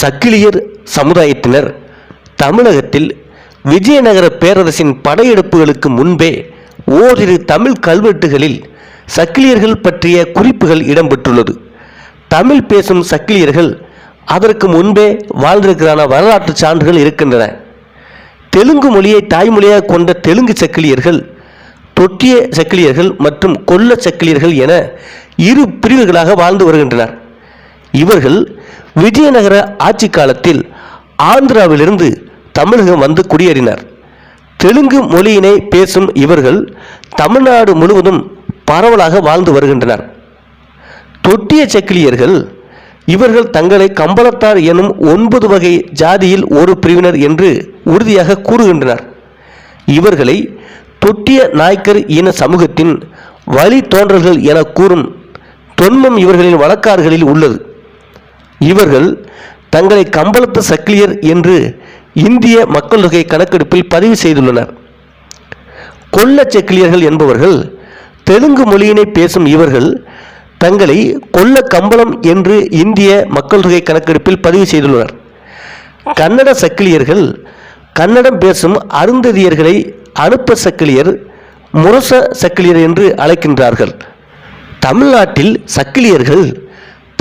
சக்கிலியர் சமுதாயத்தினர் தமிழகத்தில் விஜயநகர பேரரசின் படையெடுப்புகளுக்கு முன்பே ஓரிரு தமிழ் கல்வெட்டுகளில் சக்கிலியர்கள் பற்றிய குறிப்புகள் இடம்பெற்றுள்ளது. தமிழ் பேசும் சக்கிலியர்கள் அதற்கு முன்பே வாழ்ந்திருக்கிறான வரலாற்று சான்றுகள் இருக்கின்றன. தெலுங்கு மொழியை தாய்மொழியாக கொண்ட தெலுங்கு சக்கிலியர்கள் தொட்டிய சக்கிலியர்கள் மற்றும் கொல்ல சக்கிலியர்கள் என இரு பிரிவுகளாக வாழ்ந்து வருகின்றனர். இவர்கள் விஜயநகர ஆட்சி காலத்தில் ஆந்திராவிலிருந்து தமிழகம் வந்து குடியேறினர். தெலுங்கு மொழியினை பேசும் இவர்கள் தமிழ்நாடு முழுவதும் பரவலாக வாழ்ந்து வருகின்றனர். தொட்டிய செக்கிலியர்கள் இவர்கள் தங்களை கம்பளத்தார் எனும் ஒன்பது வகை ஜாதியில் ஒரு பிரிவினர் என்று உறுதியாக கூறுகின்றனர். இவர்களை தொட்டிய நாய்க்கர் இன சமூகத்தின் வழி தோன்றல்கள் என கூறும் தொன்மம் இவர்களின் வழக்காறுகளில் உள்ளது. இவர்கள் தங்களை கம்பளத்து சக்கிலியர் என்று இந்திய மக்கள் தொகை கணக்கெடுப்பில் பதிவு செய்துள்ளனர். கொல்ல செக்கிலியர்கள் என்பவர்கள் தெலுங்கு மொழியினை பேசும் இவர்கள் தங்களை கொல்ல கம்பளம் என்று இந்திய மக்கள் தொகை கணக்கெடுப்பில் பதிவு செய்துள்ளனர். கன்னட சக்கிலியர்கள் கன்னடம் பேசும் அருந்ததியர்களை அனுப்ப சக்கிலியர் முரச சக்கிலியர் என்று அழைக்கின்றார்கள். தமிழ்நாட்டில் சக்கிலியர்கள்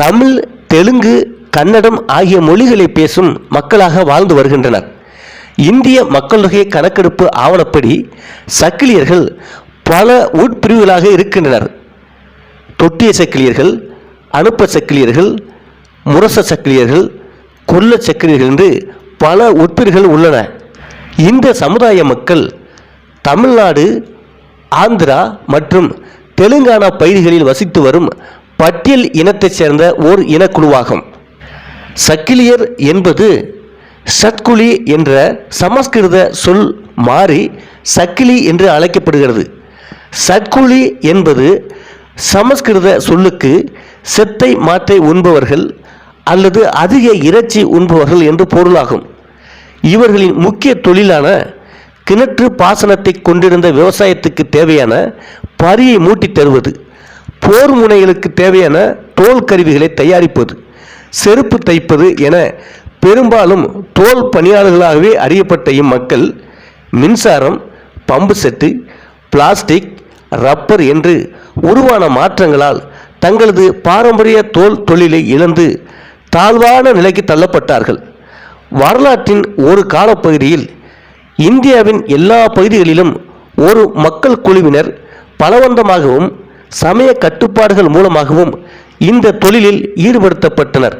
தமிழ் தெலுங்கு கன்னடம் ஆகிய மொழிகளை பேசும் மக்களாக வாழ்ந்து வருகின்றனர். இந்திய மக்கள் தொகை கணக்கெடுப்பு ஆவணப்படி சக்கிலியர்கள் பல உட்பிரிவுகளாக இருக்கின்றனர். தொட்டிய சக்கிலியர்கள் அனுப்ப சக்கிலியர்கள் முரச சக்கிலியர்கள் கொல்ல சக்கிலியர்கள் என்று பல உட்பிரிவுகள் உள்ளன. இந்த சமுதாய மக்கள் தமிழ்நாடு ஆந்திரா மற்றும் தெலுங்கானா பகுதிகளில் வசித்து வரும் பட்டியல் இனத்தைச் சேர்ந்த ஓர் இனக்குழுவாகும். சக்கிலியர் என்பது சத்குலி என்ற சமஸ்கிருத சொல் மாறி சக்கிலி என்று அழைக்கப்படுகிறது. சத்குலி என்பது சமஸ்கிருத சொல்லுக்கு செத்தை மாற்றை உண்பவர்கள் அல்லது அதிக இறைச்சி உண்பவர்கள் என்று பொருளாகும். இவர்களின் முக்கிய தொழிலான கிணற்று பாசனத்தை கொண்டிருந்த விவசாயத்துக்கு தேவையான பரியை மூட்டித் தருவது. போர் முனைகளுக்கு தேவையான தோல் கருவிகளை தயாரிப்பது செருப்பு தைப்பது என பெரும்பாலும் தோல் பணியாளர்களாகவே அறியப்பட்ட இம்மக்கள் மின்சாரம் பம்பு செட்டு பிளாஸ்டிக் ரப்பர் என்று உருவான மாற்றங்களால் தங்களது பாரம்பரிய தோல் தொழிலை இழந்து தாழ்வான நிலைக்கு தள்ளப்பட்டார்கள். வரலாற்றின் ஒரு காலப்பகுதியில் இந்தியாவின் எல்லா பகுதிகளிலும் ஒரு மக்கள் குழுவினர் பலவந்தமாகவும் சமய கட்டுப்பாடுகள் மூலமாகவும் இந்த தொழிலில் ஈடுபடுத்தப்பட்டனர்.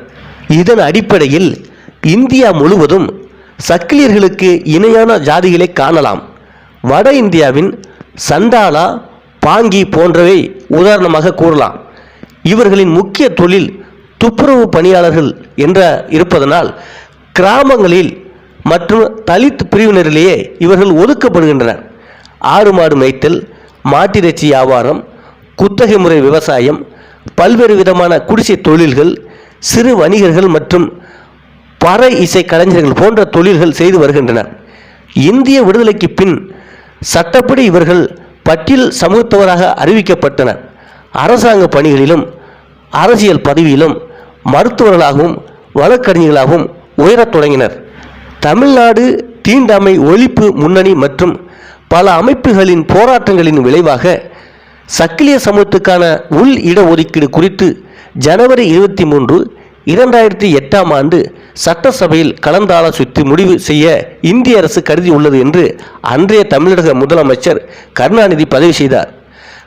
இதன் அடிப்படையில் இந்தியா முழுவதும் சக்கிலியர்களுக்கு இணையான ஜாதிகளை காணலாம். வட இந்தியாவின் சண்டாலா பாங்கி போன்றவை உதாரணமாக கூறலாம். இவர்களின் முக்கிய தொழில் துப்புரவு பணியாளர்கள் என்ற இருப்பதனால் கிராமங்களில் மற்றும் தலித் பிரிவினரிலேயே இவர்கள் ஒதுக்கப்படுகின்றனர். ஆறு மாடு மேய்த்தல் மாட்டிறைச்சி வியாபாரம் குத்தகை முறை விவசாயம் பல்வேறு விதமான குடிசை தொழில்கள் சிறு வணிகர்கள் மற்றும் பறை இசை கலைஞர்கள் போன்ற தொழில்கள் செய்து வருகின்றனர். இந்திய விடுதலைக்கு பின் சட்டப்படி இவர்கள் பட்டியல் சமூகத்தவராக அறிவிக்கப்பட்டனர். அரசாங்க பணிகளிலும் அரசியல் பதவியிலும் மருத்துவர்களாகவும் வழக்கறிஞர்களாகவும் உயரத் தொடங்கினர். தமிழ்நாடு தீண்டாமை ஒழிப்பு முன்னணி மற்றும் பல அமைப்புகளின் போராட்டங்களின் விளைவாக சக்கிலிய சமூகத்துக்கான உள் இடஒதுக்கீடு குறித்து ஜனவரி இருபத்தி மூன்று இரண்டாயிரத்தி எட்டாம் ஆண்டு சட்டசபையில் கலந்தாலோசித்து முடிவு செய்ய இந்திய அரசு கருதி உள்ளது என்று அன்றைய தமிழக முதலமைச்சர் கருணாநிதி பதிவு செய்தார்.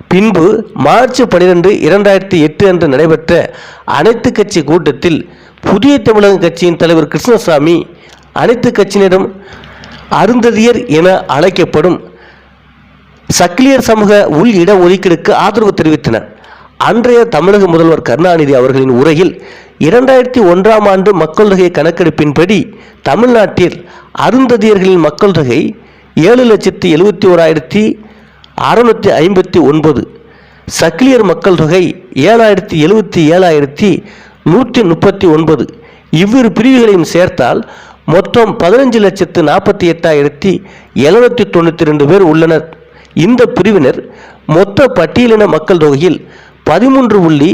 பின்பு மார்ச் பனிரெண்டு இரண்டாயிரத்தி எட்டு அன்று நடைபெற்ற அனைத்து கட்சி கூட்டத்தில் புதிய தமிழக கட்சியின் தலைவர் கிருஷ்ணசாமி அனைத்து கட்சியினரும் அருந்ததியர் என அழைக்கப்படும் சக்கிலியர் சமூக உள் இட ஒதுக்கீடுக்கு ஆதரவு தெரிவித்தனர். அன்றைய தமிழக முதல்வர் கருணாநிதி அவர்களின் உரையில் இரண்டாயிரத்தி ஒன்றாம் ஆண்டு மக்கள் தொகை கணக்கெடுப்பின்படி தமிழ்நாட்டில் அருந்ததியர்களின் மக்கள் தொகை ஏழு லட்சத்தி எழுபத்தி ஓராயிரத்தி அறுநூற்றி ஐம்பத்தி ஒன்பது சக்கிலியர் மக்கள் தொகை ஏழாயிரத்தி எழுபத்தி ஏழாயிரத்தி நூற்றி முப்பத்தி ஒன்பது. இவ்விரு பிரிவுகளையும் சேர்த்தால் மொத்தம் பதினஞ்சு லட்சத்து நாற்பத்தி எட்டாயிரத்தி எழுநூற்றி தொண்ணூற்றி ரெண்டு பேர் உள்ளனர். இந்த பிரிவினர் மொத்த பட்டியலின மக்கள் தொகையில் பதிமூன்று புள்ளி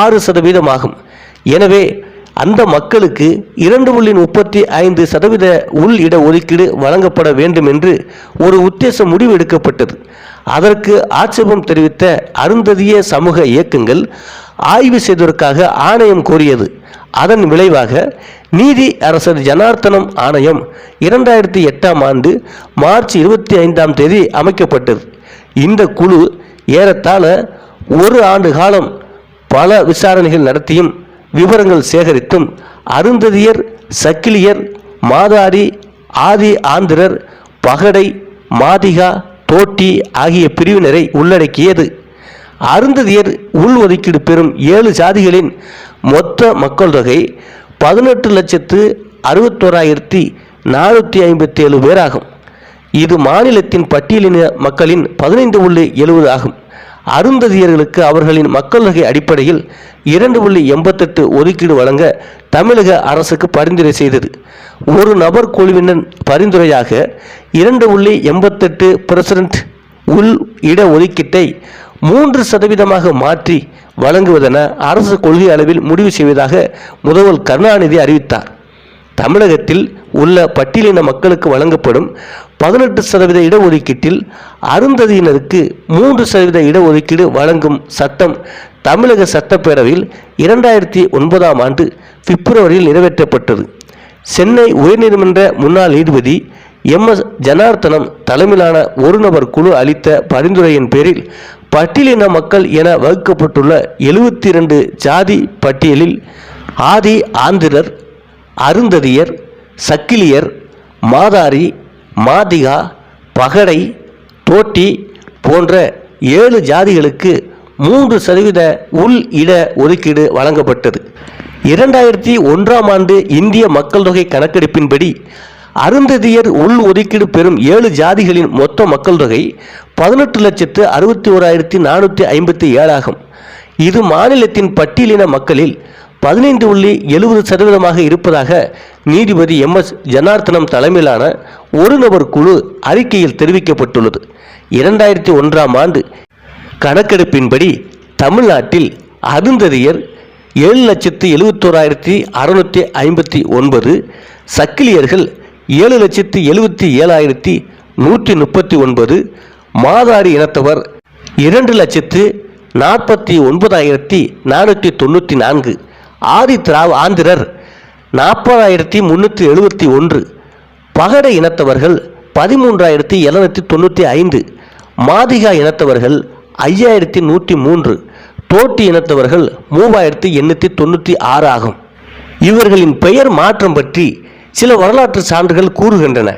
ஆறு சதவீதமாகும். எனவே அந்த மக்களுக்கு இரண்டு புள்ளி முப்பத்தி ஐந்து சதவீத உள் இட ஒதுக்கீடு வழங்கப்பட வேண்டும் என்று ஒரு உத்தேச முடிவு எடுக்கப்பட்டது. அதற்கு ஆட்சேபம் தெரிவித்த அருந்ததிய சமூக இயக்கங்கள் ஆய்வு செய்வதற்காக ஆணையம் கோரியது. அதன் விளைவாக நீதி அரசர் ஜனார்த்தனம் ஆணையம் இரண்டாயிரத்தி எட்டாம் ஆண்டு மார்ச் இருபத்தி ஐந்தாம் தேதி அமைக்கப்பட்டது. இந்த குழு ஏறத்தாழ ஒரு ஆண்டு காலம் பல விசாரணைகள் நடத்தியும் விவரங்கள் சேகரித்தும் அருந்ததியர் சக்கிலியர் மாதாரி ஆதி ஆந்திரர் பகடை மாதிகா தோட்டி ஆகிய பிரிவினரை உள்ளடக்கியது. அருந்ததியர் உள் ஒதுக்கீடு பெறும் ஏழு சாதிகளின் மொத்த மக்கள் தொகை பதினெட்டு லட்சத்து அறுபத்தோராயிரத்தி நானூற்றி ஐம்பத்தி ஏழு பேராகும். இது மாநிலத்தின் பட்டியலின மக்களின் பதினைந்து புள்ளி எழுபது ஆகும். அருந்ததியர்களுக்கு அவர்களின் மக்கள் தொகை அடிப்படையில் இரண்டு புள்ளி எண்பத்தெட்டு ஒதுக்கீடு வழங்க தமிழக அரசுக்கு பரிந்துரை செய்தது. ஒரு நபர் குழுவினர் பரிந்துரையாக இரண்டு புள்ளி எண்பத்தெட்டு பிரசிடென்ட் உள் இட ஒதுக்கீட்டை மூன்று சதவீதமாக மாற்றி வழங்குவதென அரசு கொள்கை அளவில் முடிவு செய்வதாக முதல்வர் கருணாநிதி அறிவித்தார். தமிழகத்தில் உள்ள பட்டியலின மக்களுக்கு வழங்கப்படும் பதினெட்டு சதவீத இடஒதுக்கீட்டில் அருந்ததியினருக்கு மூன்று சதவீத இடஒதுக்கீடு வழங்கும் சட்டம் தமிழக சட்டப்பேரவையில் இரண்டாயிரத்தி ஒன்பதாம் ஆண்டு பிப்ரவரியில் நிறைவேற்றப்பட்டது. சென்னை உயர்நீதிமன்ற முன்னாள் நீதிபதி எம் எஸ் ஜனார்த்தனம் தலைமையிலான ஒரு நபர் குழு அளித்த பரிந்துரையின் பேரில் பட்டியலின மக்கள் என வகுக்கப்பட்டுள்ள எழுபத்தி இரண்டு ஜாதி பட்டியலில் ஆதி ஆந்திரர் அருந்ததியர் சக்கிலியர் மாதாரி மாதிகா பகடை தோட்டி போன்ற ஏழு ஜாதிகளுக்கு மூன்று சதவீத உள் இட ஒதுக்கீடு வழங்கப்பட்டது. இரண்டாயிரத்தி ஒன்றாம் ஆண்டு இந்திய மக்கள் தொகை கணக்கெடுப்பின்படி அருந்ததியர் உள் ஒதுக்கீடு பெறும் ஏழு ஜாதிகளின் மொத்த மக்கள் தொகை பதினெட்டு லட்சத்து அறுபத்தி ஓராயிரத்தி நானூற்றி ஐம்பத்தி ஏழாகும் இது மாநிலத்தின் பட்டியலின மக்களில் பதினைந்து புள்ளி எழுபது சதவீதமாக இருப்பதாக நீதிபதி எம். எஸ். ஜனார்த்தனம் தலைமையிலான ஒரு நபர் குழு அறிக்கையில் தெரிவிக்கப்பட்டுள்ளது. இரண்டாயிரத்தி ஒன்றாம் ஆண்டு கணக்கெடுப்பின்படி தமிழ்நாட்டில் அருந்ததியர் ஏழு லட்சத்து எழுபத்தோராயிரத்தி அறுநூற்றி ஐம்பத்தி ஒன்பது சக்கிலியர்கள் ஏழு லட்சத்து எழுபத்தி ஏழாயிரத்தி நூற்றி முப்பத்தி ஒன்பது மாதாரி இனத்தவர் இரண்டு லட்சத்து நாற்பத்தி ஒன்பதாயிரத்தி நானூற்றி தொண்ணூற்றி நான்கு. ஆதி திராவ ஆந்திரர் நாற்பதாயிரத்தி முந்நூற்றி எழுபத்தி ஒன்று. பகட இனத்தவர்கள் பதிமூன்றாயிரத்தி எழுநூற்றி தொண்ணூற்றி ஐந்து. மாதிகா இனத்தவர்கள் ஐயாயிரத்தி நூற்றி மூன்று. தோட்டி இனத்தவர்கள் மூவாயிரத்தி எண்ணூற்றி தொண்ணூற்றி ஆறு ஆகும். இவர்களின் பெயர் மாற்றம் பற்றி சில வரலாற்று சான்றுகள் கூறுகின்றன.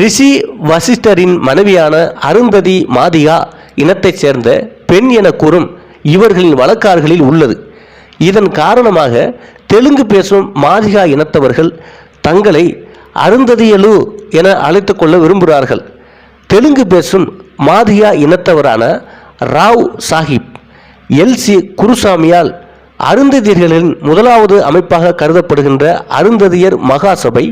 ரிஷி வசிஷ்டரின் மனைவியான அருந்ததி மாதிகா இனத்தைச் சேர்ந்த பெண் என கூறும் இவர்களின் வழக்காறுகளில் உள்ளது. இதன் காரணமாக தெலுங்கு பேசும் மாதிகா இனத்தவர்கள் தங்களை அருந்ததியலு என அழைத்து கொள்ள விரும்புகிறார்கள். தெலுங்கு பேசும் மாதியா இனத்தவரான ராவ் சாஹிப் எல்சி குருசாமியால் அருந்ததியர்களின் முதலாவது அமைப்பாக கருதப்படுகின்ற அருந்ததியர் மகாசபை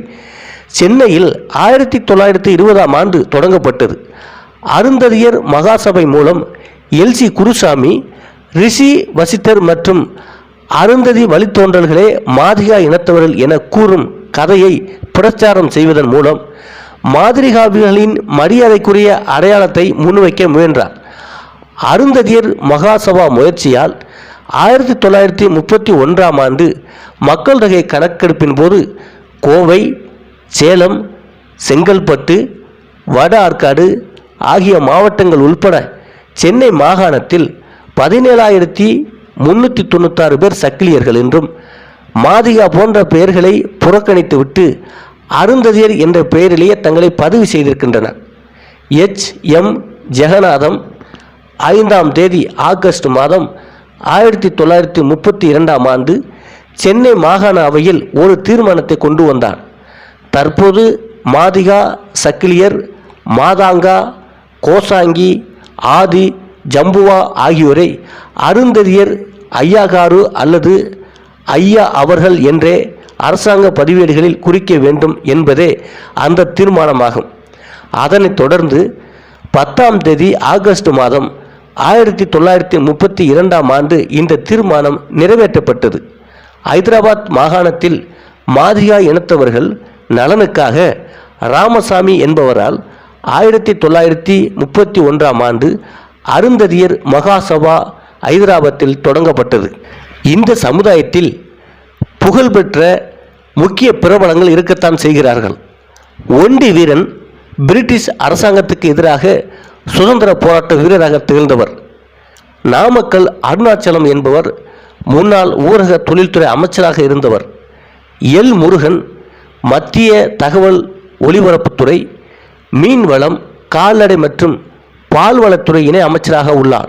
சென்னையில் ஆயிரத்தி தொள்ளாயிரத்தி இருபதாம் ஆண்டு தொடங்கப்பட்டது. அருந்ததியர் மகாசபை மூலம் எல்சி குருசாமி ரிஷி வசித்தர் மற்றும் அருந்ததி வழித்தோன்றல்களே மாதிகா இனத்தவர்கள் என கூறும் கதையை பிரச்சாரம் செய்வதன் மூலம் மாதிரிகாவிகளின் மரியாதைக்குரிய அடையாளத்தை முன்வைக்க முயன்றார். அருந்ததியர் மகாசபா முயற்சியால் ஆயிரத்தி தொள்ளாயிரத்தி முப்பத்தி ஒன்றாம் ஆண்டு மக்கள் தொகை கணக்கெடுப்பின் போது கோவை சேலம் செங்கல்பட்டு வட ஆற்காடு ஆகிய மாவட்டங்கள் உள்பட சென்னை மாகாணத்தில் பதினேழாயிரத்தி முன்னூற்றி தொண்ணூத்தாறு பேர் சக்கிலியர்கள் என்றும் மாதிகா போன்ற பெயர்களை புறக்கணித்துவிட்டு அருந்ததியர் என்ற பெயரிலேயே தங்களை பதிவு செய்திருக்கின்றனர். எச். எம். ஜெகநாதம் ஐந்தாம் தேதி ஆகஸ்ட் மாதம் ஆயிரத்தி தொள்ளாயிரத்தி முப்பத்தி இரண்டாம் ஆண்டு சென்னை மாகாண அவையில் ஒரு தீர்மானத்தை கொண்டு வந்தார். தற்போது மாதிகா சக்கிலியர் மாதாங்கா கோசாங்கி ஆதி ஜம்புவா ஆகியோரை அருந்ததியர் ஐயாகாரு அல்லது ஐயா அவர்கள் என்றே அரசாங்க பதிவேடுகளில் குறிக்க வேண்டும் என்பதே அந்த தீர்மானமாகும். அதனைத் தொடர்ந்து பத்தாம் தேதி ஆகஸ்ட் மாதம் ஆயிரத்தி தொள்ளாயிரத்தி முப்பத்தி இரண்டாம் ஆண்டு இந்த தீர்மானம் நிறைவேற்றப்பட்டது. ஐதராபாத் மாகாணத்தில் மாதிரியா இனத்தவர்கள் நலனுக்காக ராமசாமி என்பவரால் ஆயிரத்தி தொள்ளாயிரத்தி முப்பத்தி ஒன்றாம் ஆண்டு அருந்ததியர் மகாசபா ஐதராபாத்தில் தொடங்கப்பட்டது. இந்த சமுதாயத்தில் புகழ்பெற்ற முக்கிய பிரபலங்கள் இருக்கத்தான் செய்கிறார்கள். ஒண்டி வீரன் பிரிட்டிஷ் அரசாங்கத்துக்கு எதிராக சுதந்திர போராட்ட வீரராக திகழ்ந்தவர். நாமக்கல் அருணாச்சலம் என்பவர் முன்னாள் ஊரக தொழில்துறை அமைச்சராக இருந்தவர். எல். முருகன் மத்திய தகவல் ஒலிபரப்புத்துறை மீன்வளம் கால்நடை மற்றும் பால்வளத்துறை இணை அமைச்சராக உள்ளார்.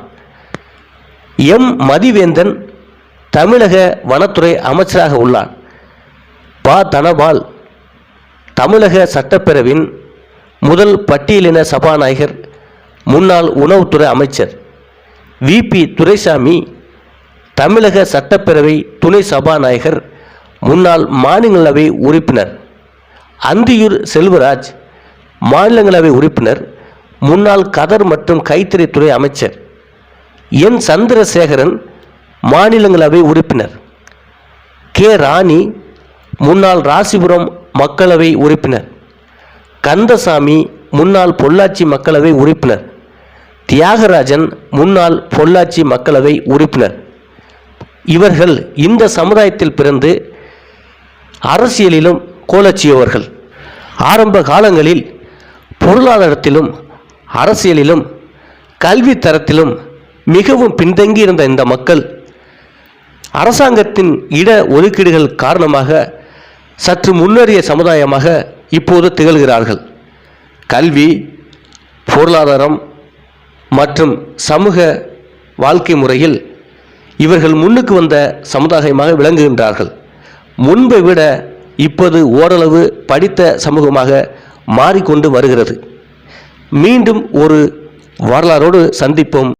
எம். மதிவேந்தன் தமிழக வனத்துறை அமைச்சராக உள்ளார். ப. தனபால் தமிழக சட்டப்பேரவின் முதல் பட்டியலின சபாநாயகர் முன்னாள் உணவுத்துறை அமைச்சர் விபி துரைசாமி தமிழக சட்டப்பேரவை துணை சபாநாயகர் முன்னாள் மாநிலங்களவை உறுப்பினர் அந்தியூர் செல்வராஜ் மாநிலங்களவை உறுப்பினர் முன்னாள் கதர் மற்றும் கைத்தறித்துறை அமைச்சர் என். சந்திரசேகரன் மாநிலங்களவை உறுப்பினர் கே. ராணி முன்னாள் ராசிபுரம் மக்களவை உறுப்பினர் கந்தசாமி முன்னாள் பொள்ளாச்சி மக்களவை உறுப்பினர் தியாகராஜன் முன்னாள் பொள்ளாச்சி மக்களவை உறுப்பினர். இவர்கள் இந்த சமுதாயத்தில் பிறந்து அரசியலிலும் கோலச்சியவர்கள். ஆரம்ப காலங்களில் பொருளாதாரத்திலும் அரசியலிலும் கல்வி தரத்திலும் மிகவும் பின்தங்கியிருந்த இந்த மக்கள் அரசாங்கத்தின் இட ஒதுக்கீடுகள் காரணமாக சற்று முன்னேறிய சமுதாயமாக இப்போது திகழ்கிறார்கள். கல்வி பொருளாதாரம் மற்றும் சமூக வாழ்க்கை முறையில் இவர்கள் முன்னுக்கு வந்த சமுதாயமாக விளங்குகின்றார்கள். முன்பை விட இப்போது ஓரளவு படித்த சமூகமாக மாறிக்கொண்டு வருகிறது. மீண்டும் ஒரு வரலாறோடு சந்திப்போம்.